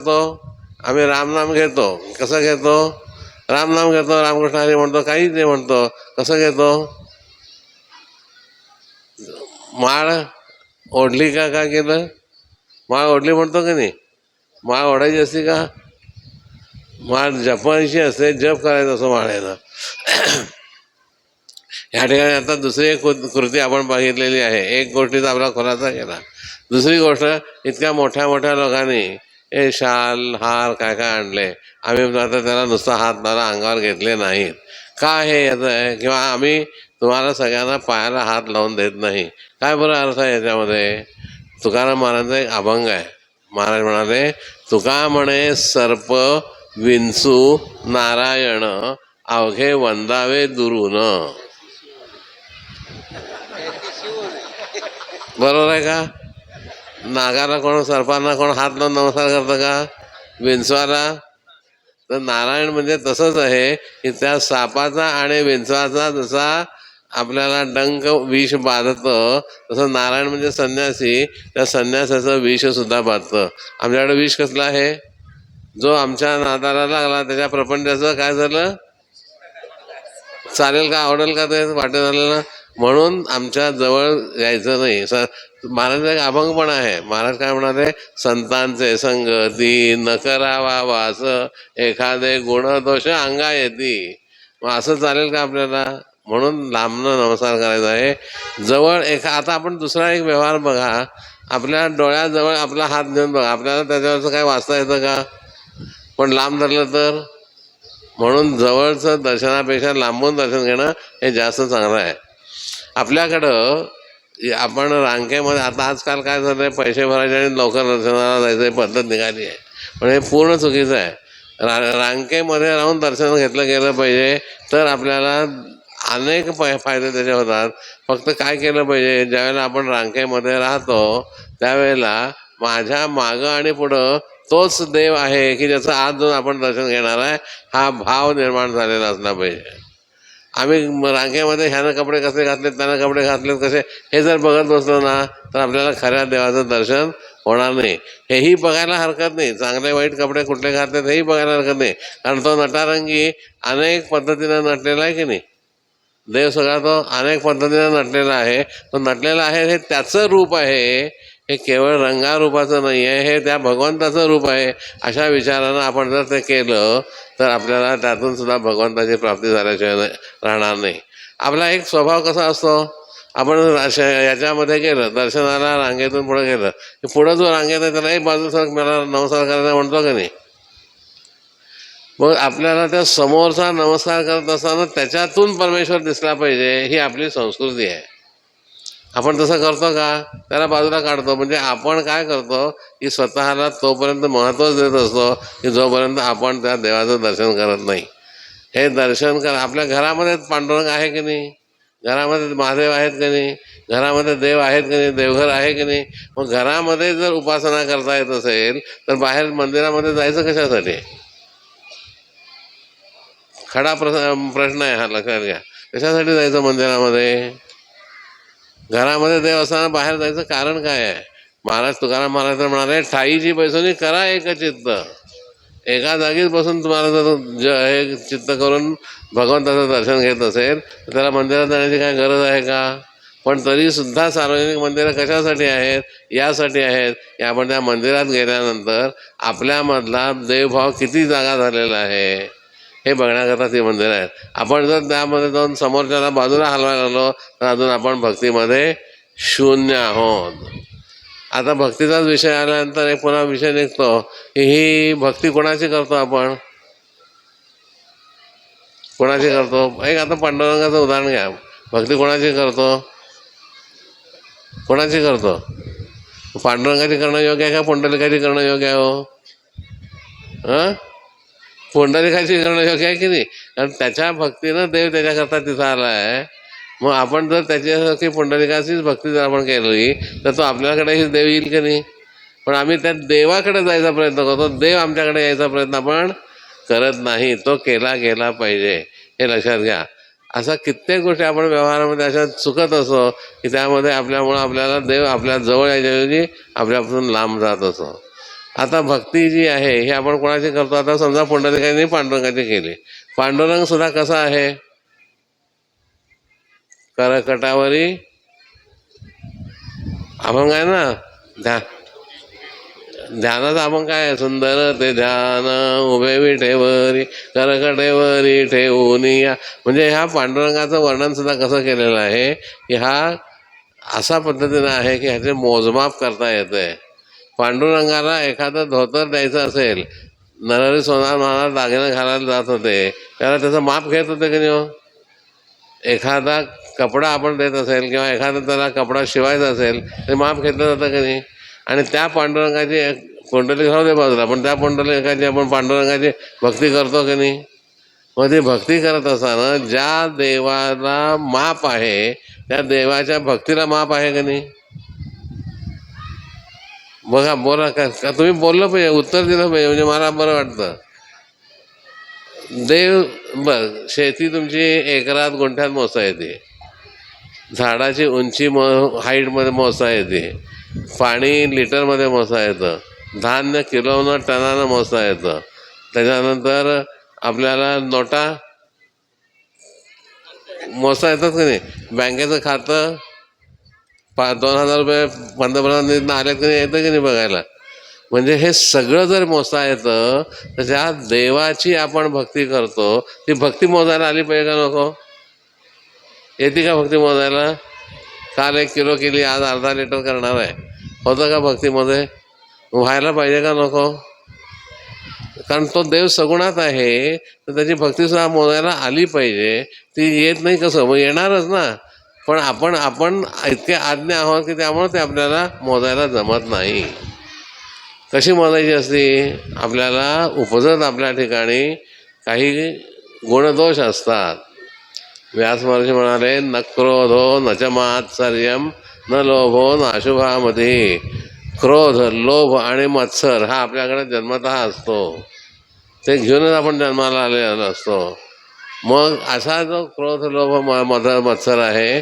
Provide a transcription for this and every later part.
घेतो आम्ही रामनाम घेतो. कसं घेतो? रामनाम घेतो रामकृष्ण हरी म्हणतो काहीच नाही म्हणतो. कसं घेतो? माळ ओढली का काय केलं? माळ ओढली म्हणतो की नाही? माळ ओढायची असते का? माळ जपायची असते जप करायचं असं माळायचं ह्या ठिकाणी आता दुसरी एक कृती आपण बघितलेली आहे. एक गोष्टीचा आपला खुलासा केला. दुसरी गोष्ट इतक्या मोठ्या मोठ्या लोकांनी हे शाल हार काय काय आणले? आम्ही आता त्याला नुसता हात मला अंगावर घेतले नाहीत. का हे याचं आहे? किंवा आम्ही तुम्हाला सगळ्यांना पायाला हात लावून देत नाही. काय बरं अर्थ आहे याच्यामध्ये? तुकाराम महाराजांचा एक अभंग आहे. महाराज म्हणाले तुका म्हणे सर्प विंचू नारायण अवघे वंदावे दुरून. बरोबर आहे का? नागाला कोण सर्पांना कोण हात लावून नमस्कार करतं का? विंचवाला. तर नारायण म्हणजे तसंच आहे की त्या सापाचा आणि विंचवाचा जसा आपल्याला डंक विष बाधतं तसं नारायण म्हणजे संन्यासी. त्या संन्यासाचं विषसुद्धा बाधतं. आमच्याकडे विष कसलं आहे? जो आमच्या नादाला लागला त्याच्या प्रपंचाचं काय झालं? चालेल का? आवडेल का ते? वाटेत झालेलं म्हणून आमच्या जवळ यायचं नाही. स महाराजांचा एक अभंग पण आहे. महाराज काय म्हणाले? संतांचे संगती न करावा वास एखादे गुणदोष अंगा येती. मग असं चालेल का आपल्याला? म्हणून लांबनं नमस्कार करायचा आहे. जवळ एका आता आपण दुसरा एक व्यवहार बघा. आपल्या डोळ्याजवळ आपला हात घेऊन बघा. आपल्याला त्याच्यावरचं काय वाचता येतं का? पण लांब धरलं तर? म्हणून जवळचं दर्शनापेक्षा लांबून दर्शन घेणं हे जास्त चांगलं आहे. आपल्याकडं आपण रांगेमध्ये आता आजकाल काय झालं आहे पैसे भरायचे आणि लवकर दर्शनाला जायचं ही पद्धत निघाली आहे. पण हे पूर्ण चुकीचं आहे. रा रांगेमध्ये राहून दर्शन घेतलं गेलं पाहिजे तर आपल्याला अनेक पै फायदे त्याचे होतात. फक्त काय केलं पाहिजे ज्यावेळेला आपण रांगेमध्ये राहतो त्यावेळेला माझ्या मागं आणि पुढं तोच देव आहे की ज्याचं आज जाऊन आपण दर्शन घेणार आहे हा भाव निर्माण झालेला असला पाहिजे. आम्ही रांगेमध्ये ह्यानं कपडे कसे घातलेत त्यानं कपडे घातलेत कसे? हे जर बघत बसलो ना तर आपल्याला खऱ्या देवाचं दर्शन होणार नाही. हेही बघायला हरकत नाही. चांगले वाईट कपडे कुठले घातलेत हेही बघायला हरकत नाही. कारण तो नटारंगी अनेक पद्धतीनं नटलेला आहे की नाही? देव सगळा तो अनेक पद्धतीनं नटलेला आहे. तो नटलेला आहे हे त्याचं रूप आहे. हे केवळ रंगारूपाचं नाही आहे हे त्या भगवंताचं रूप आहे. अशा विचारानं आपण जर ते केलं तर आपल्याला त्यातून सुद्धा भगवंताची प्राप्ती झाल्याशिवाय राहणार नाही. आपला एक स्वभाव कसा असतो? आपण याच्यामध्ये गेलं दर्शनाला रांगेतून पुढे गेलं. की पुढं जो रांगेत आहे त्याला एक बाजू सर मला नमस्कार करायला म्हणतो का नाही? मग आपल्याला त्या समोरचा नमस्कार करत असताना त्याच्यातून परमेश्वर दिसला पाहिजे ही आपली संस्कृती आहे. आपण तसं करतो का? त्याला बाजूला काढतो. म्हणजे आपण काय करतो की स्वतःला तोपर्यंत महत्त्वच देत असतो की जोपर्यंत आपण त्या देवाचं दर्शन करत नाही. हे दर्शन कर. आपल्या घरामध्ये पांडुरंग आहे की नाही? घरामध्ये महादेव आहेत की नाही? घरामध्ये देव आहेत की नाही? देवघर आहे की नाही? मग घरामध्ये जर उपासना करता येत असेल तर बाहेर मंदिरामध्ये जायचं कशासाठी? खडा प्रश्न प्रश्न आहे हा लक्षात घ्या. कशासाठी जायचं मंदिरामध्ये? घरामध्ये देव असताना बाहेर जायचं कारण काय आहे? महाराज तुकाराम महाराज तर म्हणाले ठाईची पैसोनी करा एक चित्त. एका जागीच बसून तुम्हाला जर ज हे चित्त करून भगवंताचं दर्शन घेत असेल तर त्याला मंदिरात जाण्याची काय गरज आहे का? पण तरीसुद्धा सार्वजनिक मंदिरं कशासाठी आहेत? यासाठी आहेत. की आपण त्या मंदिरात गेल्यानंतर आपल्यामधला देवभाव किती जागा झालेला आहे? हे बघण्याकरता ती मंदिरं आहेत. आपण जर त्यामध्ये जाऊन समोरच्याला बाजूला हलवायला लागलो तर अजून आपण भक्तीमध्ये शून्य आहोत. आता भक्तीचाच विषय आल्यानंतर एक पुन्हा विषय निघतो की ही भक्ती कोणाची करतो आपण? कोणाची करतो? एक आता पांडुरंगाचं उदाहरण घ्या. भक्ती कोणाची करतो? कोणाची करतो? पांडुरंगाची करणं योग्य आहे का पुंडलिकाची करणं योग्य आहे हो? हां? पुंडलिकाची करणं योग्य आहे की नाही? कारण त्याच्या भक्तीनं देव त्याच्याकरता तिथं आला आहे मग आपण जर त्याच्यासारखी पुंडलिकाचीच भक्ती जर आपण केली तर तो आपल्याकडेही देव येईल की नाही? पण आम्ही त्या देवाकडे जायचा प्रयत्न करतो. देव आमच्याकडे यायचा प्रयत्न आपण करत नाही. तो केला गेला पाहिजे. हे लक्षात घ्या. असा कित्येक गोष्टी आपण व्यवहारामध्ये अशा चुकत असो की त्यामध्ये आपल्यामुळं आपल्याला देव आपल्या जवळ यायच्याऐवजी आपल्यापासून लांब जात असतो आता भक्ती जी आहे ही आपण कोणाची करतो? आता समजा पुंडलिकांनी पांडुरंगाची केली. पांडुरंग सुद्धा कसा आहे? करकटावरी. अभंग आहे ना? ध्या ध्यानाचा अभंग काय सुंदर ते ध्यान उभे विठेवरी करकटेवरी ठेवून या. म्हणजे ह्या पांडुरंगाचं वर्णन सुद्धा कसं केलेलं आहे? की हा असा पद्धतीनं आहे की ह्याचे मोजमाप करता येतंय. पांडुरंगाला एखादं धोतर द्यायचं असेल नरहरी सोनार महाराज दागिने घालायला जात होते त्याला त्याचं माप घेत होते की नाही हो? एखादा कपडा आपण देत असेल किंवा एखादा त्याला कपडा शिवायचा असेल ते माप घेतलं जातं की नाही? आणि त्या पांडुरंगाची एक कुंडली घालू दे बाजूला पण त्या पुंडलिकाची आपण पांडुरंगाची भक्ती करतो की नाही? मग ती भक्ती करत असताना ज्या देवाला माप आहे त्या देवाच्या भक्तीला माप आहे की नाही? बघा बोला का का तुम्ही बोललं पाहिजे उत्तर दिलं पाहिजे म्हणजे मला बरं वाटतं. देव बघ शेती तुमची एकरात गुंठ्यात मोजता येते. झाडाची उंची मो हाईटमध्ये मोजता येते. पाणी लिटरमध्ये मोजता येतं. धान्य किलोनं टनानं मोजता येतं. त्याच्यानंतर आपल्याला नोटा मोजता येतात की नाही? बँकेचं खातं पा दोन हजार रुपये पंतप्रधान आले की येतं की नाही बघायला? म्हणजे हे सगळं जर मोजता येतं तर ज्या देवाची आपण भक्ती करतो ती भक्ती मोजायला आली पाहिजे का नको? येते का भक्ती मोजायला? काल एक किलो केली आज अर्धा लिटर करणार आहे. होतं का भक्तीमध्ये व्हायला पाहिजे का नको? कारण तो देव सगुणात आहे तर त्याची भक्तीसुद्धा मोजायला आली पाहिजे. ती येत नाही कसं? मग येणारच ना. पण आपण आपण इतके आज्ञा आहोत की त्यामुळे ते आपल्याला मोजायला जमत नाही. कशी मोजायची असती? आपल्याला उपजत आपल्या ठिकाणी काही गुणदोष असतात. व्यास महर्षी म्हणाले न क्रोधो न च मात्सर्यम न लोभो न अशुभामध्ये क्रोध लोभ आणि मत्सर हा आपल्याकडे जन्मतः असतो. ते घेऊनच आपण जन्माला आलेला असतो. मग असा जो क्रोध लोभ म मध मत्सर आहे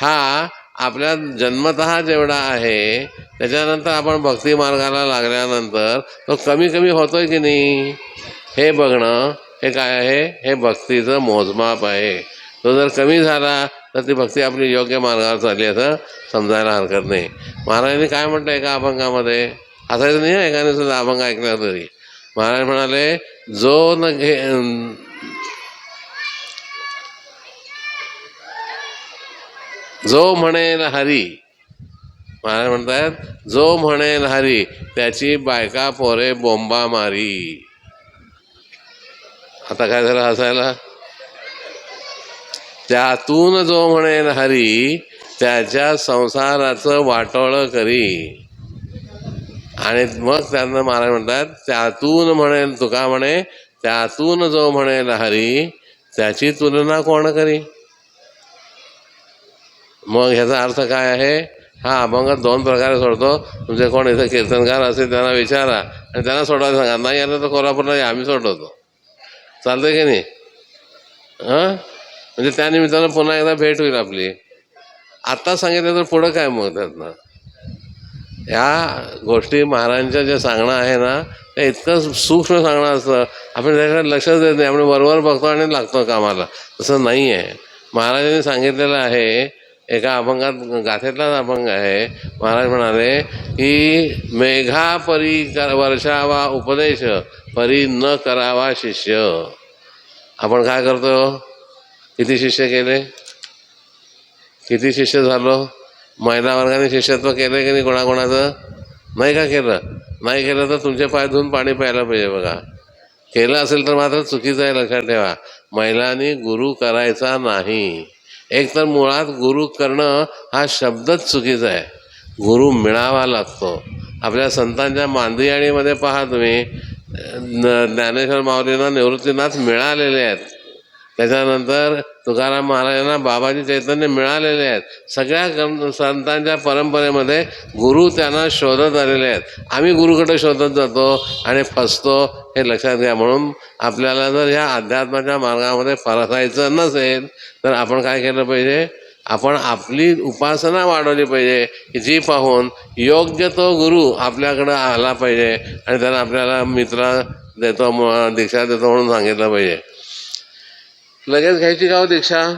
हा आपल्या जन्मतः जेवढा आहे त्याच्यानंतर आपण भक्ती मार्गाला लागल्यानंतर तो कमी कमी होतोय की नाही? हे बघणं हे काय आहे? हे भक्तीचं मोजमाप आहे. तो जर कमी झाला तर ती भक्ती आपली योग्य मार्गावर चालली असं समजायला हरकत नाही. महाराजांनी काय म्हटलं एका अभंगामध्ये? असायचं नाही एकाने सुद्धा अभंग ऐकला तरी. महाराज म्हणाले जो न घे जो म्हणेल हरी. महाराज म्हणतात जो म्हणेल हरी त्याची बायका पोरे बोंबा मारी. आता काय झालं हसायला? त्यातून जो म्हणेल हरी त्याच्या संसाराचं वाटोळं करी. आणि मग त्यांना महाराज म्हणतात त्यातून म्हणेल तुका म्हणे त्यातून जो म्हणेल हरी त्याची तुलना कोण करी? मग ह्याचा अर्थ काय आहे? हा अभंग दोन प्रकारे सोडतो. तुमचे कोण इथं कीर्तनकार असेल त्यांना विचारा. आणि त्यांना सोडवायला सांगा. नाही आलं तर कोल्हापूरला आम्ही सोडवतो. चालतं की नाही? हां? म्हणजे त्या निमित्तानं पुन्हा एकदा भेट होईल आपली. आत्ता सांगितलं तर पुढं काय मग त्यातनं? ह्या गोष्टी महाराजांच्या जे सांगणं आहे ना ते इतकं सूक्ष्म सांगणं असतं. आपण त्याच्याकडे लक्षच देत नाही. आपण वरवर बघतो आणि लागतो कामाला. तसं नाही आहे महाराजांनी सांगितलेलं आहे एका अभंगात गाथेतलाच अभंग आहे. महाराज म्हणाले की मेघा परी कर वर्षावा उपदेश परी न करावा शिष्य. आपण काय करतो? किती शिष्य केले? किती शिष्य झालो? महिला वर्गाने शिष्यत्व केलं की नाही कोणाकोणाचं? नाही का केलं? नाही केलं तर तुमचे पाय धुवून पाणी प्यायला पाहिजे बघा. केलं असेल तर मात्र चुकीचं आहे लक्षात ठेवा. महिलांनी गुरु करायचा नाही. एकतर मुळात गुरु करणं हा शब्दच चुकीचा आहे. गुरु मिळावा लागतो. आपल्या संतांच्या मांदियाळीमध्ये पहा तुम्ही. न- ज्ञानेश्वर माऊलींना निवृत्तीनाथ मिळालेले आहेत. त्याच्यानंतर तुकाराम महाराजांना बाबाजी चैतन्य मिळालेले आहेत. सगळ्या संतांच्या परंपरेमध्ये गुरु त्यांना शोधत आलेले आहेत. आम्ही गुरुकडे शोधत जातो आणि फसतो हे लक्षात घ्या. म्हणून आपल्याला जर ह्या अध्यात्माच्या मार्गामध्ये फरकायचं नसेल तर आपण काय केलं पाहिजे? आपण आपली उपासना वाढवली पाहिजे. की जी पाहून योग्य तो गुरु आपल्याकडं आला पाहिजे आणि त्यानं आपल्याला मित्र देतो दीक्षा देतो म्हणून सांगितलं पाहिजे. लगेच घ्यायची का हो दीक्षा?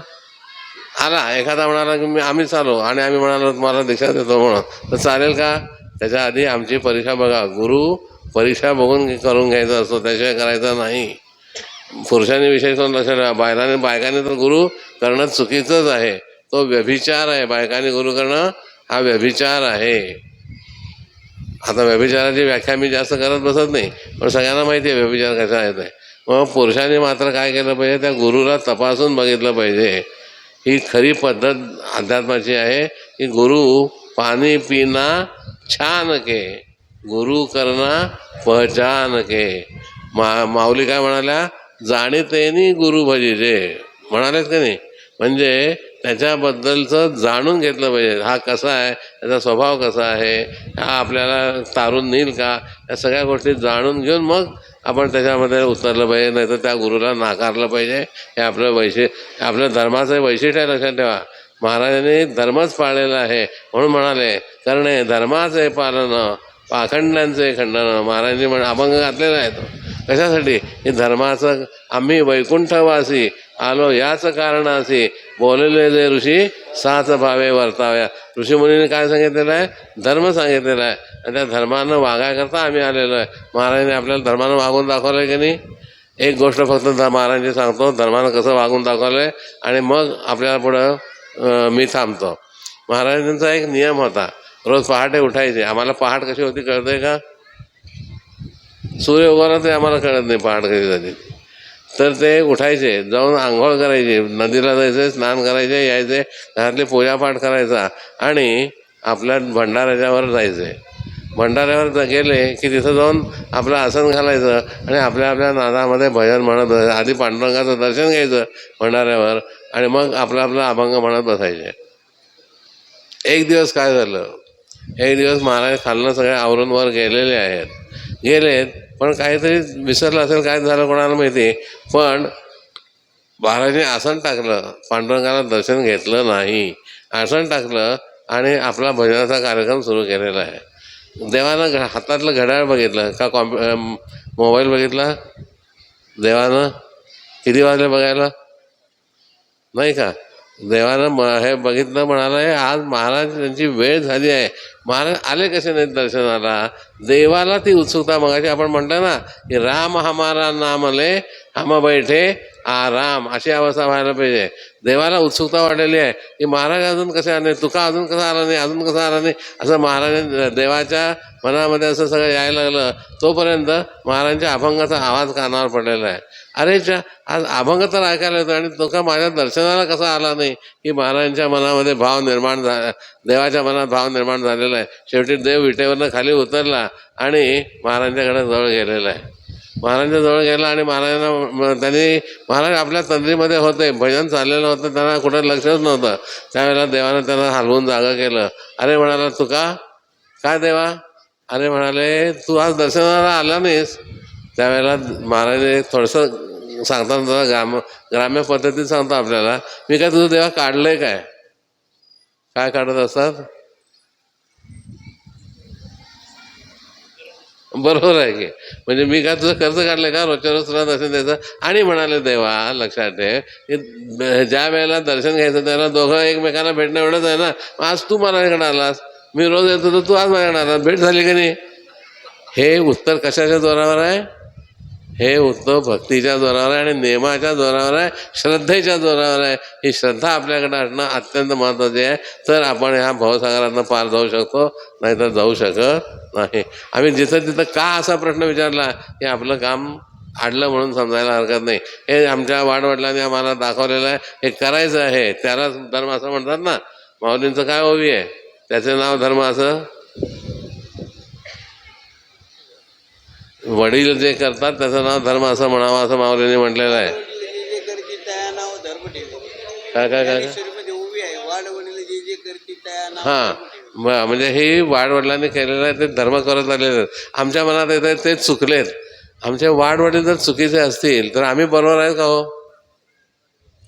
आला एखादा म्हणाला की मी आम्ही चालू. आणि आम्ही म्हणालो तुम्हाला दीक्षा देतो म्हणून. तर चालेल का? त्याच्या आधी आमची परीक्षा बघा. गुरु परीक्षा बघून करून घ्यायचा असतो त्याशिवाय करायचा नाही. पुरुषांनी विषय करून लक्ष ठेवा बायलाने बायकाने तर गुरु करणं चुकीचंच आहे. तो व्यभिचार आहे. बायकाने गुरु करणं हा व्यभिचार आहे. आता व्यभिचाराची व्याख्या मी जास्त करत बसत नाही. पण सगळ्यांना माहिती आहे व्यभिचार कसा आहे मग पुरुषांनी मात्र काय केलं पाहिजे? त्या गुरुला तपासून बघितलं पाहिजे. ही खरी पद्धत अध्यात्माची आहे की गुरु पाणी पिना छान के गुरु करणं पहचान के. मा माऊली काय म्हणाल्या? जाणीतेनी गुरु भजीचे म्हणालेत का नाही? म्हणजे त्याच्याबद्दलचं जाणून घेतलं पाहिजे. हा कसा आहे? त्याचा स्वभाव कसा आहे? हा आपल्याला तारून नेईल का? या सगळ्या गोष्टी जाणून घेऊन मग आपण त्याच्यामध्ये उतरलं पाहिजे नाही तर त्या गुरुला नाकारलं पाहिजे. हे आपलं वैशि आपल्या धर्माचं वैशिष्ट्य आहे लक्षात ठेवा. महाराजांनी धर्मच पाळलेला आहे म्हणून म्हणाले करणे धर्माचे पालन पाखंडांचे खंडन महाराजांनी म्हण अभंग घातलेला आहे तो. कशासाठी? हे धर्माचं आम्ही वैकुंठवासी आलो याच कारणासी बोललेले जे ऋषी साच भावे वर्ताव्या. ऋषीमुनीने काय सांगितलेलं आहे? धर्म सांगितलेला आहे. आणि त्या धर्मानं वागायकरता आम्ही आलेलो आहे. महाराजांनी आपल्याला धर्मानं वागून दाखवलं आहे की नाही? एक गोष्ट फक्त ध- महाराजांची सांगतो धर्मानं कसं वागून दाखवलं आहे आणि मग आपल्याला पुढं मी थांबतो. महाराजांचा एक नियम होता. रोज पहाटे उठायचे. आम्हाला पहाट कशी होती कळते का? सूर्य उगवला ते आम्हाला कळत नाही पहाट कधी झाली. तर ते उठायचे जाऊन आंघोळ करायचे नदीला जायचे स्नान करायचे यायचे घरातली पूजापाठ करायचा आणि आपल्या भंडाऱ्याच्यावर जायचे. भंडाऱ्यावर गेले की तिथं जाऊन आपलं आसन घालायचं आणि आपल्या आपल्या नादामध्ये भजन म्हणत बसायचं. आधी पांडुरंगाचं दर्शन घ्यायचं भंडाऱ्यावर आणि मग आपलं आपलं अभंग म्हणत बसायचे. एक दिवस काय झालं? एक दिवस महाराज खालनं सगळे आवरून वर गेलेले आहेत. गेलेत पण काहीतरी विसरलं असेल काय झालं कोणाला माहिती? पण महाराजांनी आसन टाकलं पांडुरंगाला दर्शन घेतलं नाही. आसन टाकलं आणि आपला भजनाचा कार्यक्रम सुरू केलेला आहे. देवानं घ हातातलं घड्याळ बघितलं का कॉम्प्यु मोबाईल बघितला? देवानं? किती वाजले बघायला? नाही का? देवानं म हे बघितलं म्हणाला "हे आज महाराज यांची वेळ झाली आहे. महाराज आले कसे नाहीत दर्शनाला? देवाला ती उत्सुकता मगाशी आपण म्हणतो ना की राम हमारा नामले हम बैठे आराम. अशी अवस्था व्हायला पाहिजे. देवाला उत्सुकता वाढलेली आहे. की महाराज अजून कसे आले? तुका अजून कसा आला नाही? अजून कसा आला नाही? असं महाराज देवाच्या मनामध्ये असं सगळं यायला लागलं. तोपर्यंत महाराजांच्या अभंगाचा आवाज कानावर पडलेला आहे. अरे च्या आज अभंग तर ऐकायला येतो आणि तुका माझ्या दर्शनाला कसा आला नाही? की महाराजांच्या मनामध्ये भाव निर्माण झाला देवाच्या मनात भाव निर्माण झालेला आहे. शेवटी देव विटेवरनं खाली उतरला आणि महाराजांच्याकडे जवळ गेलेला आहे. महाराजांजवळ गेला आणि महाराजांना त्यांनी महाराज आपल्या तंद्रीमध्ये होते. भजन चाललेलं होतं त्यांना कुठं लक्षच नव्हतं. त्यावेळेला देवानं त्यांना हलवून जागा केलं. अरे म्हणाला तू का? काय देवा? अरे म्हणाले तू आज दर्शनाला आला नाहीस. त्यावेळेला महाराज थोडंसं सांगताना जरा ग्राम ग्राम्य पद्धतीत सांगतो आपल्याला. मी काय तुझं देवा काढलंय काय? काय काढत असतात? बरोबर आहे की. म्हणजे मी काय तुझं कर्ज काढलं का? रोजच्या रोज तुला दर्शन द्यायचं? आणि म्हणाले देवा लक्षात ठेव. की ज्या वेळेला दर्शन घ्यायचं त्याला दोघं एकमेकांना भेटणं एवढंच आहे ना. आज तू माझ्याकडे आलास. मी रोज येतो तर तू आज माझ्याकडे आलास. भेट झाली का नाही? हे उत्तर कशाच्या जोरावर आहे? हे उत्तम भक्तीच्या जोरावर आहे आणि नियमाच्या जोरावर आहे श्रद्धेच्या जोरावर आहे. ही श्रद्धा आपल्याकडे असणं अत्यंत महत्त्वाचे आहे. तर आपण ह्या भवसागरातनं पार जाऊ शकतो नाहीतर जाऊ शकत नाही. आम्ही जिथं तिथं का असा प्रश्न विचारला की आपलं काम आडलं म्हणून समजायला हरकत नाही. हे आमच्या वाडवडिलांनी आम्हाला दाखवलेलं आहे. हे करायचं आहे. त्याला धर्म असं म्हणतात ना. माऊलींचं काय ओवी आहे? त्याचं नाव धर्म असं? वडील जे करतात त्याचं नाव धर्म असं म्हणावं असं माऊलीने म्हटलेलं आहे. काय काय काय हां. म्हणजे हे वाडवडिलांनी केलेलं आहे ते धर्म करत आलेले आहेत. आमच्या मनात येत आहे ते चुकलेत. आमचे वाडवडील जर चुकीचे असतील तर आम्ही बरोबर आहे का हो?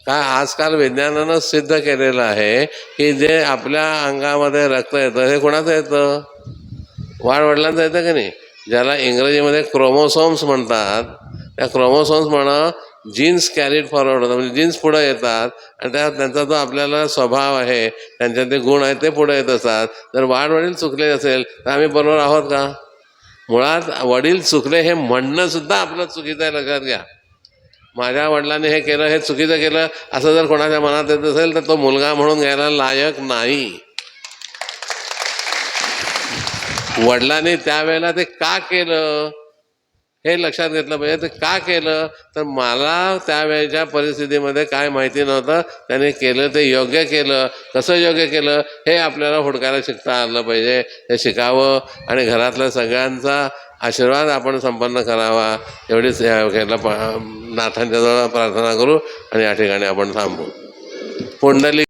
का आजकाल विज्ञानानं सिद्ध केलेलं आहे की जे आपल्या अंगामध्ये रक्त येतं हे कोणाचं येतं? वाढवडिलांचं येतं की नाही? ज्याला इंग्रजीमध्ये क्रोमोसोम्स म्हणतात. त्या क्रोमोसोम्स म्हणा जीन्स कॅरीड फॉरवर्ड होतात. म्हणजे जीन्स पुढं येतात. आणि त्या त्यांचा जो आपल्याला स्वभाव आहे त्यांचे ते गुण आहेत ते पुढं येत असतात. जर वाढवडील चुकले असेल तर आम्ही बरोबर आहोत का? मुळात वडील चुकले हे म्हणणंसुद्धा आपलं चुकीचं आहे लक्षात घ्या. माझ्या वडिलांनी हे केलं हे चुकीचं केलं असं जर कोणाच्या मनात येत असेल तर तो मुलगा म्हणून घ्यायला लायक नाही. वडिलांनी त्यावेळेला ते का केलं? हे लक्षात घेतलं पाहिजे. ते का केलं? तर मला त्यावेळेच्या परिस्थितीमध्ये काय माहिती नव्हतं. त्याने केलं ते योग्य केलं. कसं योग्य केलं? हे आपल्याला हुडकायला शिकता आलं पाहिजे. हे शिकावं आणि घरातल्या सगळ्यांचा आशीर्वाद आपण संपन्न करावा. एवढीच केलं नाथांच्याजवळ प- प्रार्थना करू आणि या ठिकाणी आपण थांबू. पुंडलिक